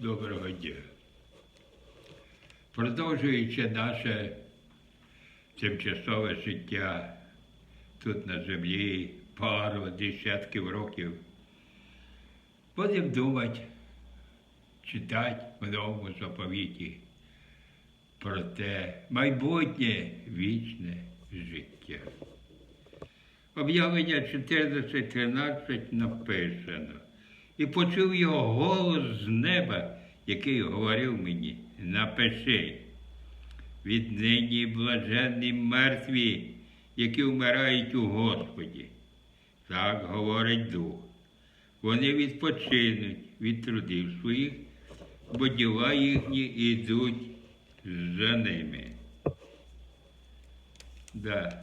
Доброго дня. Продовжуючи наше тимчасове життя тут на землі пару десятків років, будемо думати, читати в новому заповіті про те майбутнє вічне життя. Об'явлення 14.13 написано. І почув його голос з неба, який говорив мені, напиши, віднині блаженні мертві, які вмирають у Господі. Так говорить Дух. Вони відпочинуть від трудів своїх, бо діла їхні йдуть за ними. Да.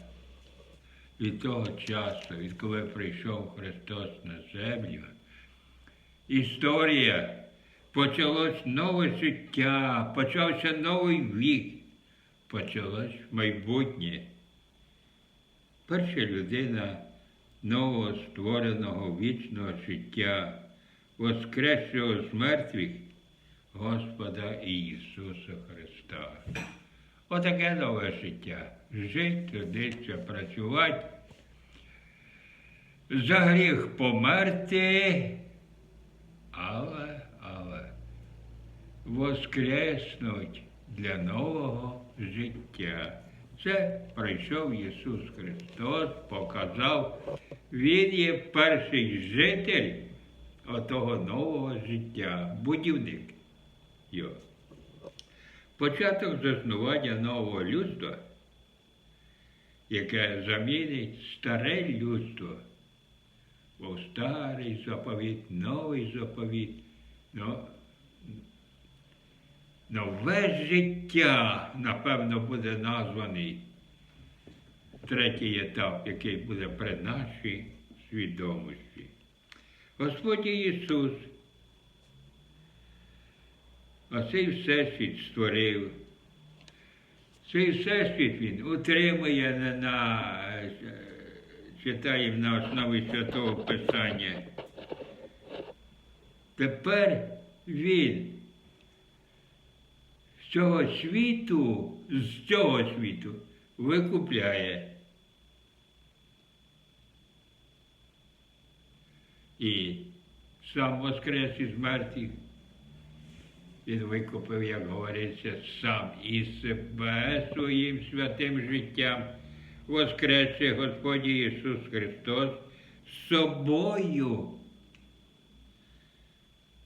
Від того часу, відколи прийшов Христос на землю, історія, почалось нове життя, почався новий вік, почалось майбутнє. Перша людина нового створеного вічного життя, воскресшого з мертвих Господа Ісуса Христа. Отаке нове життя. Жити, трудитися, працювати. За гріх померти, але, але воскреснуть для нового життя. Це прийшов Ісус Христос, показав, Він є перший житель отого нового життя, будівник його. Початок заснування нового людства, яке замінить старе людство, був старий заповіт, новий заповіт, но, нове життя, напевно, буде названий третій етап, який буде при нашій свідомості. Господь Ісус а цей всесвіт створив. Цей всесвіт він утримує на, читаємо на основі Святого Писання. Тепер він з цього світу, з цього світу викупляє. І сам воскрес із мертвих. Він викупив, як говориться, сам і себе своїм святим життям, воскресши Господь Ісус Христос, собою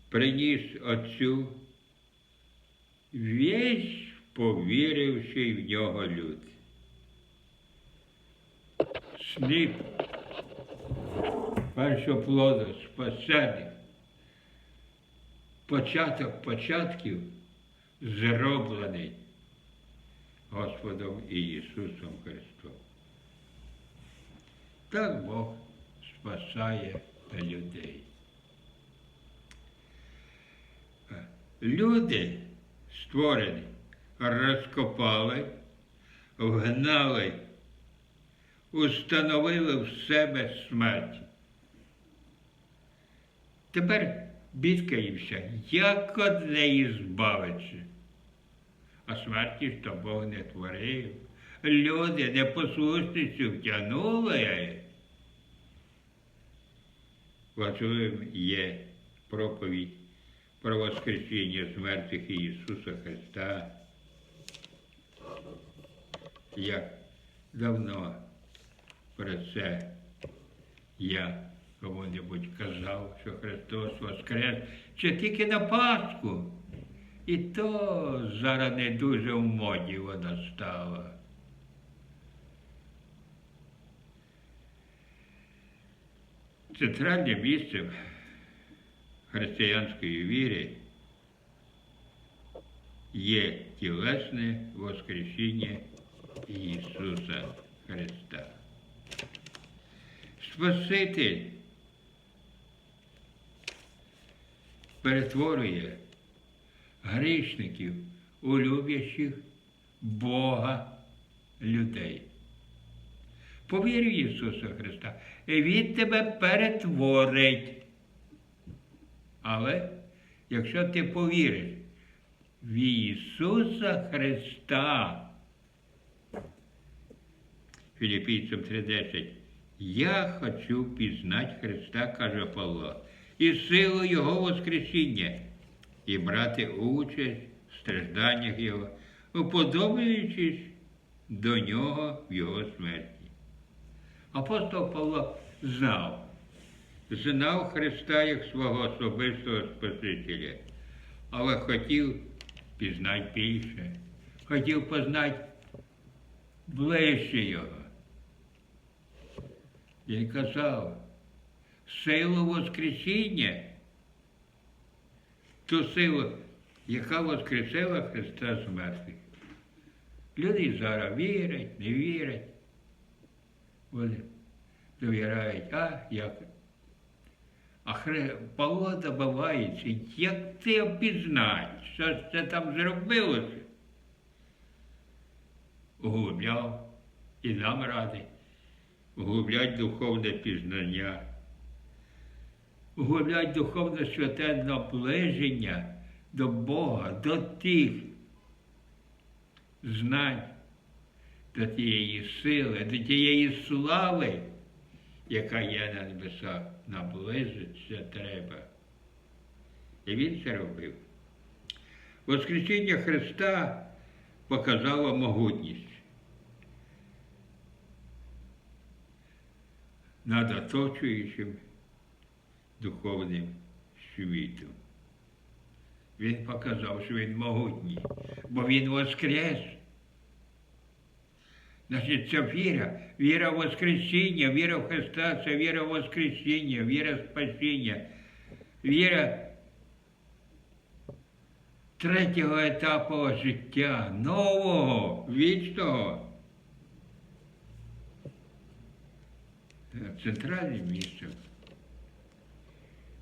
приніс Отцю весь повіривший в нього люд. Сніп першоплода спасених початок початків зроблений Господом і Ісусом Христом. Так Бог спасає людей. Люди створені, розкопали, вгнали, установили в себе смерть. Тепер бідкаємося, як од неї збавитися. А смерті ж то Бог не творив. Люди непослушністю втягнули. Важливим є проповідь про Воскресіння з Ісуса Христа. Як давно про це я кому-небудь казав, що Христос Воскрес, чи тільки на Пасху. І то зараз не дуже в моді вона стала. Центральним місцем християнської віри є тілесне Воскресіння Ісуса Христа. Спаситель перетворює грішників у любящих Бога людей. Повір в Ісуса Христа, і Він тебе перетворить. Але якщо ти повіриш в Ісуса Христа. Філіппійцям 3:10. Я хочу пізнати Христа, каже Павло, і силу Його Воскресіння, і брати участь в стражданнях Його, уподобаючись до Нього в Його смерті. Апостол Павло знав, знав Христа як свого особистого Спасителя, але хотів пізнати більше, хотів познати ближче Його. Він казав, силу Воскресіння, ту силу, яка воскресила Христа з мертвих. Люди зараз вірять, не вірять. Вони довіряють, а як. А Хри... Павло добивається, як ти обізнати, що це там зробилося? Углубляв і нам радий углублять духовне пізнання, углублять духовне святе наближення до Бога, до тих знань, до тієї сили, до тієї слави, яка є на небесах, наблизитися треба. І він це робив. Воскресіння Христа показало могутність. над оточуючим духовним світом. Він показав, що він могутній, бо він воскрес. Значить, це віра, віра в Воскресіння, віра в Христа, це віра в Воскресіння, віра в спасіння, віра третього етапу життя, нового, вічного. центральним місцем,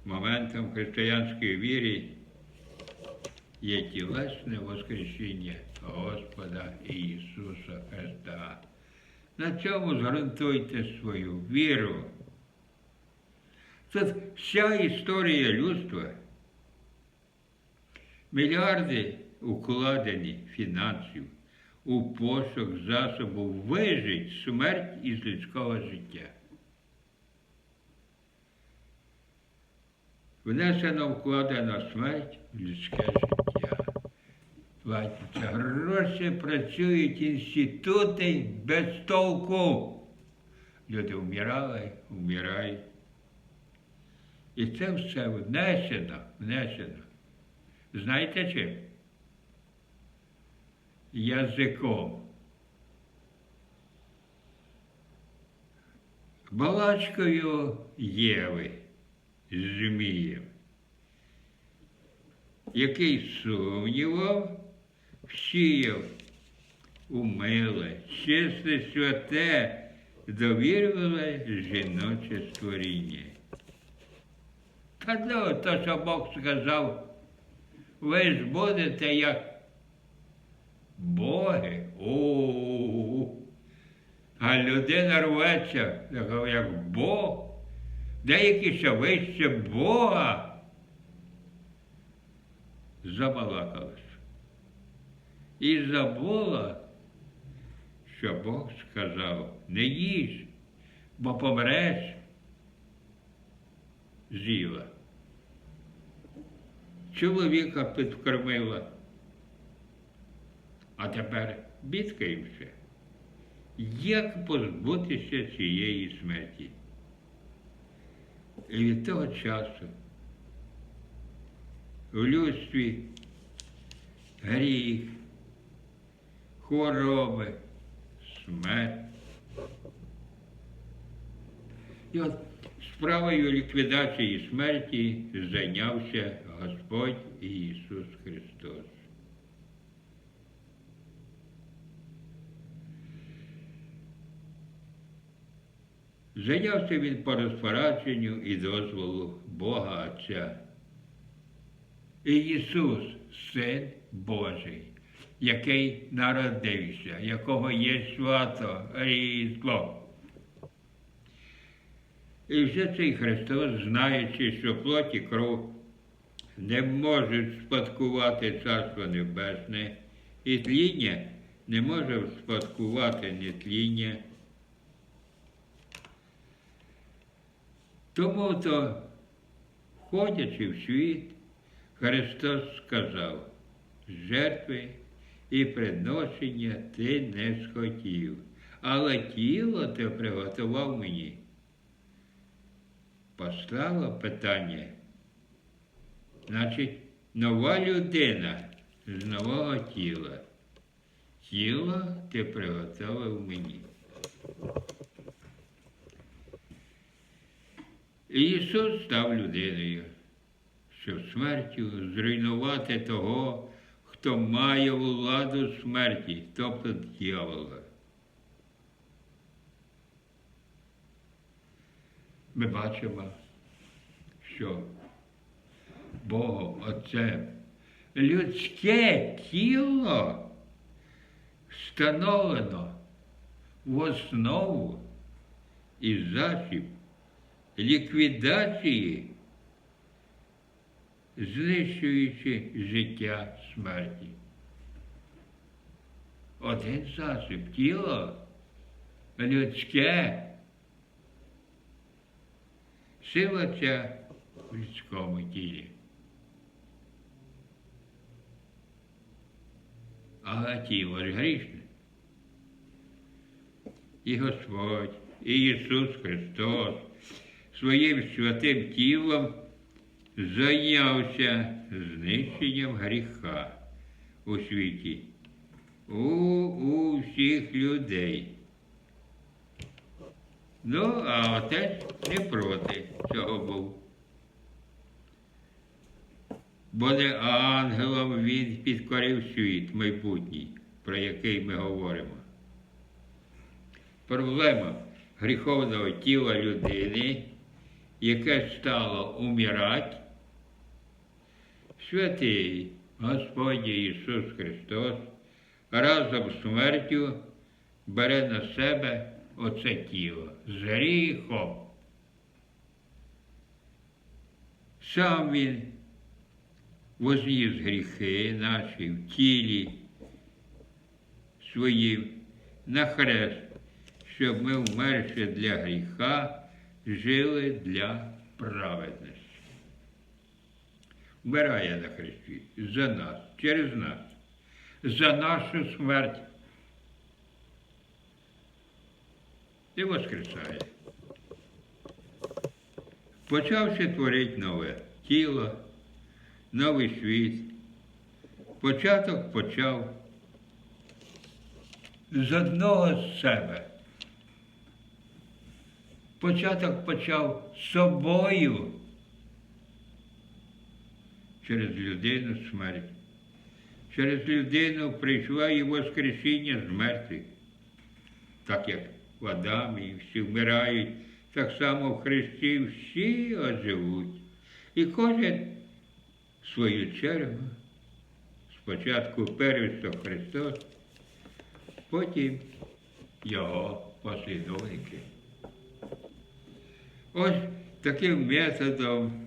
моментом християнської віри є тілесне Воскресіння Господа Ісуса Христа. На цьому згарантуйте свою віру. Тут вся історія людства, мільярди укладені фінансів у пошук засобу вижить смерть із людського життя. внесено вкладено смерть в людське життя. Платяться гроші, працюють інститути без толку. Люди вмирали, вмирають. І це все внесено, внесено. Знаєте чим? Язиком. Балачкою Єви змієм, який сумнівав, всіяв умиле, чисте святе, довірювале жіноче створіння. Та ну, то, що Бог сказав, ви ж будете як боги. О, а людина рветься, як Бог деякі ще вище Бога забалакались. І забула, що Бог сказав, не їж, бо помреш з'їла. Чоловіка підкормила, а тепер бідкаємося, як позбутися цієї смерті. І від того часу в людстві гріх, хвороби, смерть. І от справою ліквідації смерті зайнявся Господь Ісус Христос. Зайнявся він по розпорядженню і дозволу Бога Отця. І Ісус, Син Божий, який народився, якого є свято Різдво. І вже цей Христос, знаючи, що плоть і кров не можуть спадкувати Царство Небесне, і тління не може спадкувати нетління. Тому то, входячи в світ, Христос сказав, жертви і приношення ти не схотів, але тіло ти приготував мені. Поставило питання. Значить, нова людина з нового тіла. Тіло ти приготовив мені. Ісус став людиною, щоб смертю зруйнувати того, хто має владу смерті, тобто дьявола. Ми бачимо, що Богом Отцем людське тіло встановлено в основу і засіб ліквідації, знищуючи життя смерті. Один засіб тіло людське, сила ця в людському тілі. Але тіло ж грішне. І Господь, і Ісус Христос своїм святим тілом зайнявся знищенням гріха у світі, у, у всіх людей. Ну, а отець не проти цього був. Бо не ангелом він підкорив світ майбутній, про який ми говоримо. Проблема гріховного тіла людини, яке стало умирати, святий Господь Ісус Христос разом з смертю бере на себе оце тіло з гріхом. Сам Він возніс гріхи наші в тілі своїм на хрест, щоб ми, вмерши для гріха, жили для праведності. Вмирає на хресті за нас, через нас, за нашу смерть. І воскресає. Почавши творити нове тіло, новий світ. Початок почав з одного з себе. Початок почав з собою через людину смерть. Через людину прийшла і Воскресіння з мертвих. Так як в Адамі всі вмирають, так само в Христі всі оживуть. І кожен свою чергу, спочатку первісток Христос, потім його послідовники. Ось таким методом,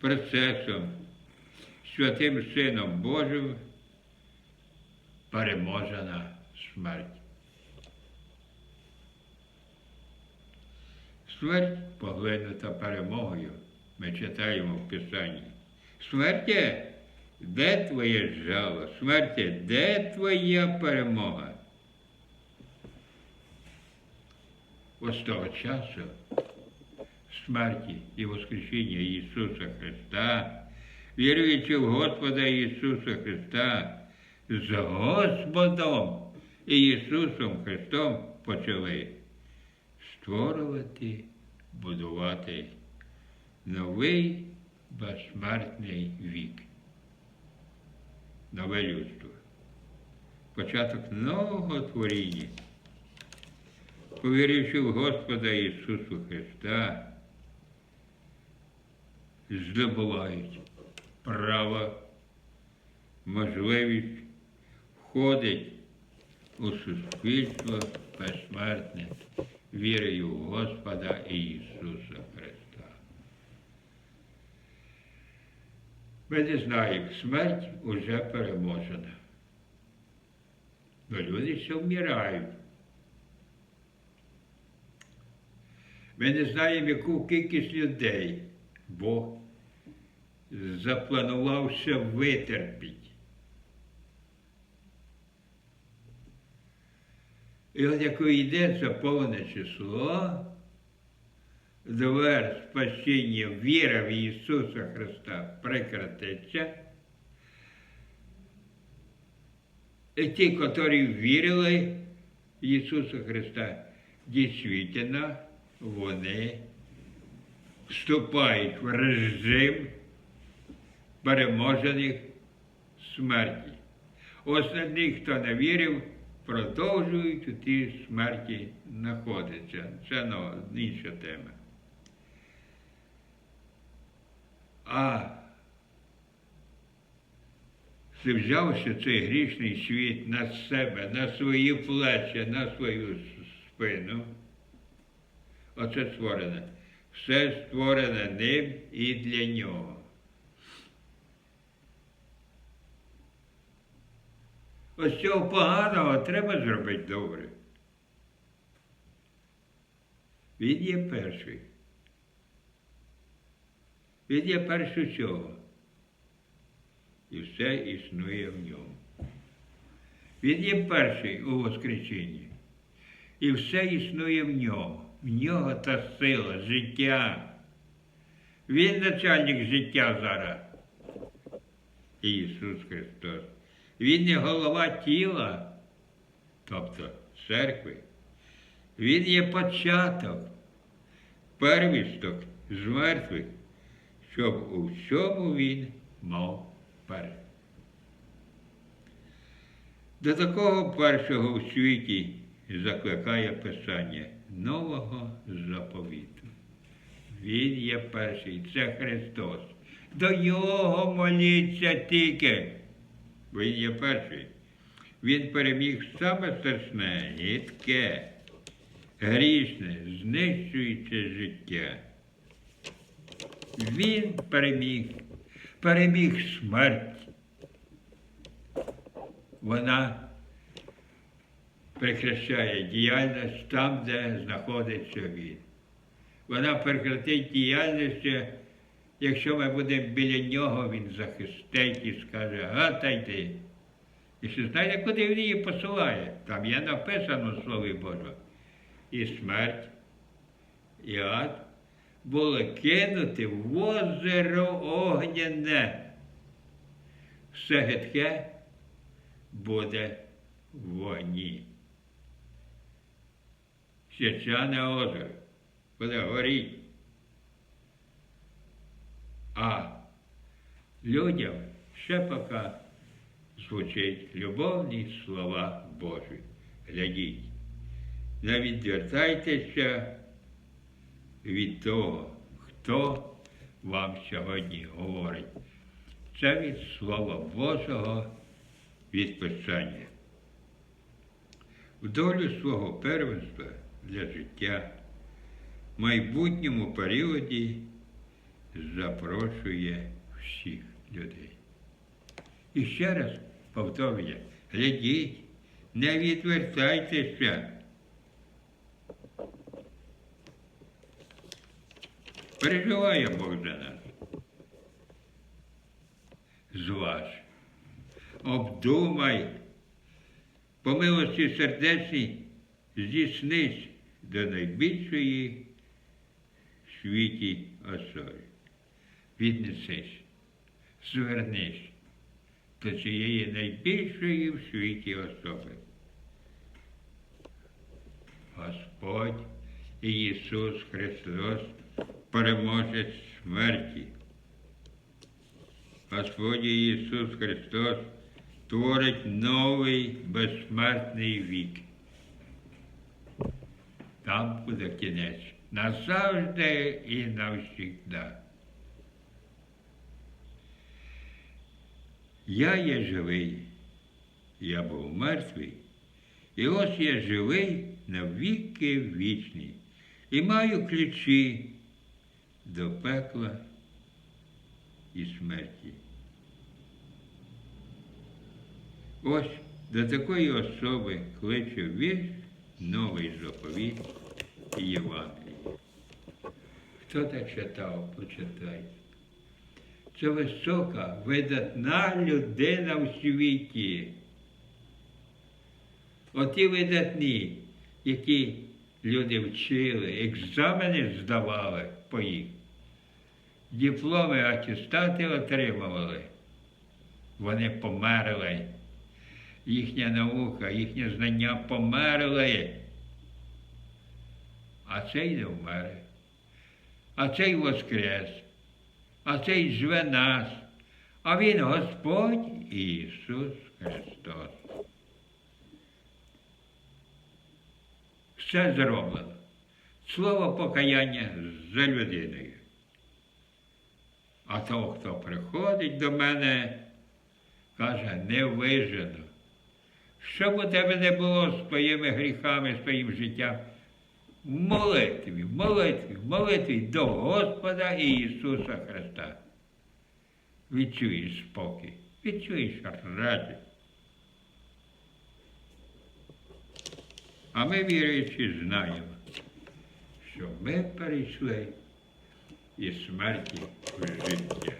процесом, святим Сином Божим переможена смерть. Смерть поглинута перемогою, ми читаємо в Писанні. Смерті, де твоє жало? Смерті, де твоя перемога? Ось того часу смерті і Воскресіння Ісуса Христа, віруючи в Господа Ісуса Христа, з Господом і Ісусом Христом почали створювати, будувати новий безсмертний вік, нове людство, початок нового творіння. Повіривши в Господа Ісусу Христа, здобувають право, можливість входить у суспільство безсмертне вірою в Господа Ісуса Христа. Ми не знаємо, смерть уже переможена. Но люди ще вмирають. Ми не знаємо, яку кількість людей Бог запланував ще витерпіть. І от як йде повне число, двер спасіння віра в Ісуса Христа прекратиться. І ті, які вірили в Ісуса Христа, дійсно, вони вступають в режим переможених смерті. Остальні, хто не вірив, продовжують у тій смерті знаходитися. Це ну, інша тема. А взявши цей грішний світ на себе, на свої плечі, на свою спину, оце створене. Все створене ним і для нього. Ось цього поганого треба зробити добре. Він є перший. Він є перший цього. І все існує в ньому. Він є перший у Воскресінні. І все існує в ньому. В нього та сила, життя. Він начальник життя зараз. Ісус Христос. Він є голова тіла, тобто церкви. Він є початок, первісток з мертвих, щоб у всьому він мав перший. До такого першого у світі закликає Писання нового заповіту. Він є перший, це Христос. До Його моліться тільки. Він є перший. Він переміг саме страшне, гідке, грішне, знищуюче життя. Він переміг, переміг смерть. Вона прекращає діяльність там, де знаходиться він. Вона прекратить діяльність, якщо ми будемо біля нього, він захистить і скаже, гатайте. І ще знаєте, куди він її посилає? Там є написано Слові Боже. І смерть, і ад були кинуті в озеро огняне. Все гидке буде в вогні. Свячане озеро буде горіть. А людям ще поки звучать любовні слова Божі. Глядіть, не відвертайтеся від того, хто вам сьогодні говорить. Це від Слова Божого від Писання. В долю свого первенства для життя в майбутньому періоді запрошує всіх людей. І ще раз повторюю, глядіть, не відвертайтеся. Переживає Бог за нас. Зваж. Обдумай, по милості сердечній здійснись до найбільшої в світі особи. Віднесись, звернись до цієї найбільшої в світі особи. Господь Ісус Христос переможець смерті. Господь Ісус Христос творить новий безсмертний вік. Там буде кінець. Назавжди і навсігда. Я є живий, я був мертвий, і ось я живий навіки вічні, і маю ключі до пекла і смерті. Ось до такої особи кличе весь новий заповіт і Євангеліє. Хто так читав, почитайте. Це висока, видатна людина в світі. Оті видатні, які люди вчили, екзамени здавали по їх, дипломи, атестати отримували. Вони померли. Їхня наука, їхнє знання померли. А цей не вмер. А цей воскрес. А цей живе нас. А Він Господь Ісус Христос. Все зроблено. Слово покаяння за людиною. А того, хто приходить до мене, каже, не вижено. Що б у тебе не було з твоїми гріхами, з твоїм життям? В молитві, в молитві, в молитві до Господа Ісуса Христа. Відчуєш спокій, відчуєш радість. А ми віруючи знаємо, що ми перейшли із смерті в життя.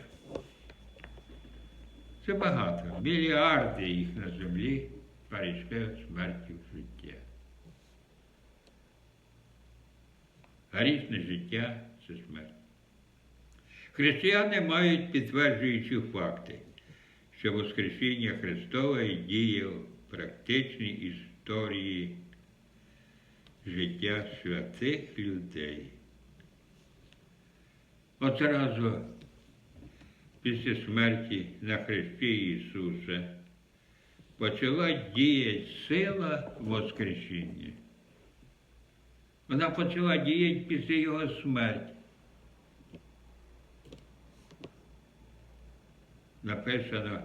Це багато. Мільярди їх на землі перейшли від смерті в життя. Грішне життя це смерть. Християни мають підтверджуючі факти, що Воскресіння Христове діє в практичній історії життя святих людей. От зразу після смерті на Христі Ісуса почала діяти сила Воскресіння. Вона почала діяти після Його смерті. Написано,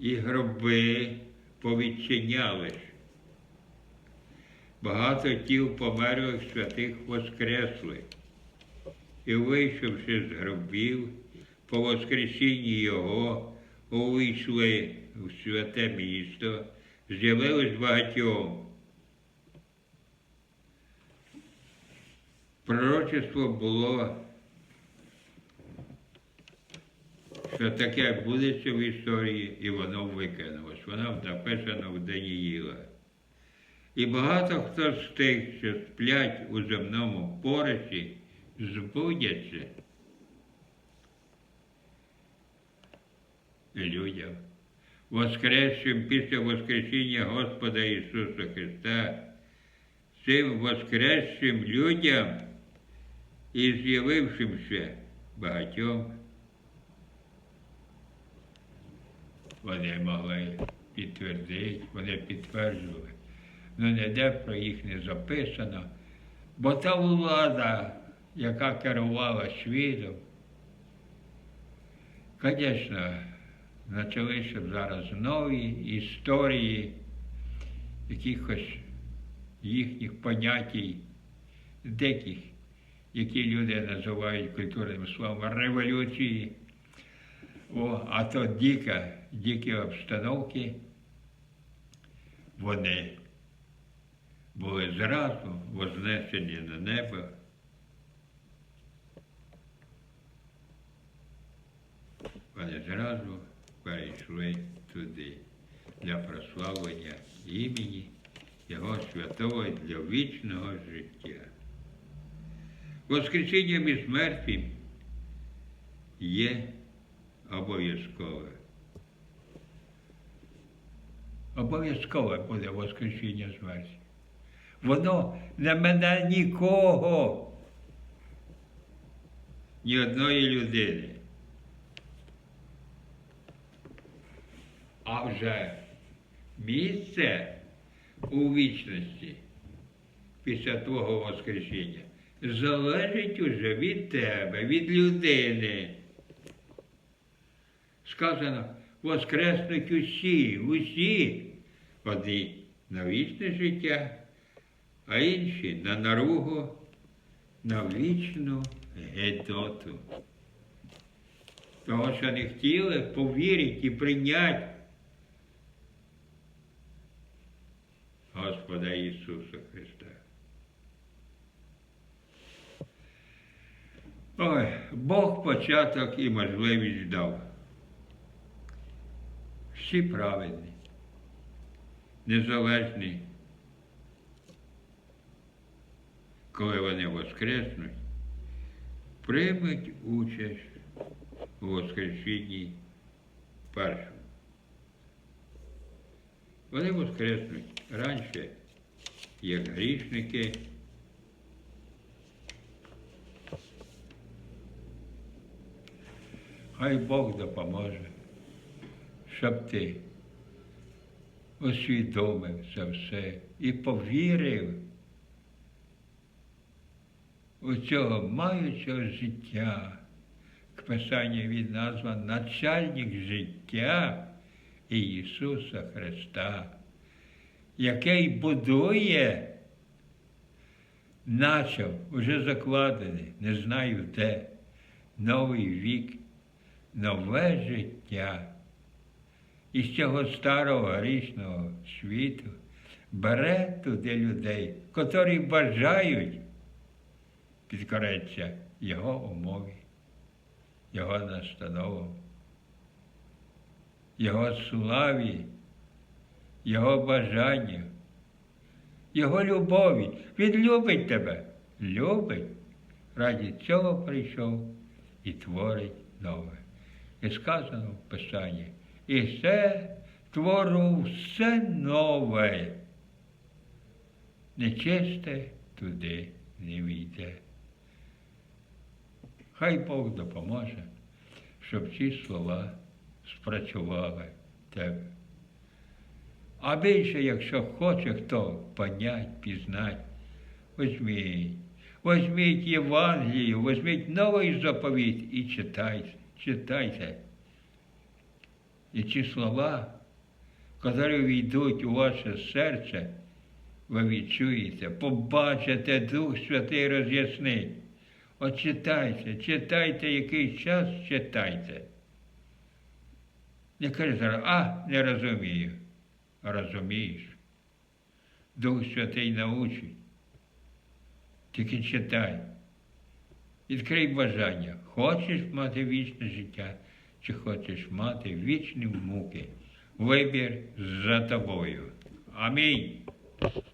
і гроби повідчинялись. Багато тіл померлих святих воскресли. І вийшовши з гробів, по воскресінні Його, увійшли в святе місто, з'явилось багатьом. Пророчество було, що таке будеться в історії, і воно викинулось. Воно написано в Даніїла. І багато хто з тих, що сплять у земному поросі, збудяться людям, воскресшим після Воскресіння Господа Ісуса Христа, цим воскресшим людям і з'явившимся багатьом, вони могли підтвердити, вони підтверджували. Ну ніде про їх не записано, бо та влада, яка керувала світом, звісно, почалися зараз нові історії якихось їхніх понятій, деяких, які люди називають культурним словом революції, О, а то дика, дикі обстановки, вони були зразу вознесені на небо. Вони зразу перейшли туди для прославлення імені Його святого для вічного життя. Воскресіння між мертвим є обов'язкове. Обов'язкове буде Воскресіння з мертвих. Воно не мене нікого, ні одної людини. А вже місце у вічності після твого Воскресіння залежить уже від тебе, від людини. Сказано, воскреснуть усі, усі одні на вічне життя, а інші на наругу, на вічну гедоту. Того, що не хотіли повірити і прийняти Господа Ісуса Христа. Ой, Бог початок і можливість дав. Всі праведні, незалежні, коли вони воскреснуть, приймуть участь у воскресінні першому. Вони воскреснуть раніше, як грішники. Хай Бог допоможе, щоб ти усвідомив це все і повірив у цього маючого життя. К Писанню він назван начальник життя Ісуса Христа, який будує, начав, уже закладений, не знаю де, новий вік, нове життя. Із цього старого грішного світу бере туди людей, котрі бажають підкореться його умові, його настановам, його славі, його бажанню, його любові. Він любить тебе, любить. Раді цього прийшов і творить нове. І сказано в Писанні, і все твору все нове. Нечисте туди не війде. Хай Бог допоможе, щоб ці слова спрацювали в тебе. А більше, якщо хоче хто понять, пізнать, візьміть, візьміть Євангелію, візьміть новий заповіт і читайте, читайте. І ці слова, котрі війдуть у ваше серце, ви відчуєте, побачите Дух Святий роз'яснить. От читайте, читайте якийсь час, читайте. Не кажи зараз, а не розумію. Розумієш. Дух Святий научить. Тільки читай. Відкрий бажання. Хочеш мати вічне життя, чи хочеш мати вічні муки. Вибір за тобою. Амінь.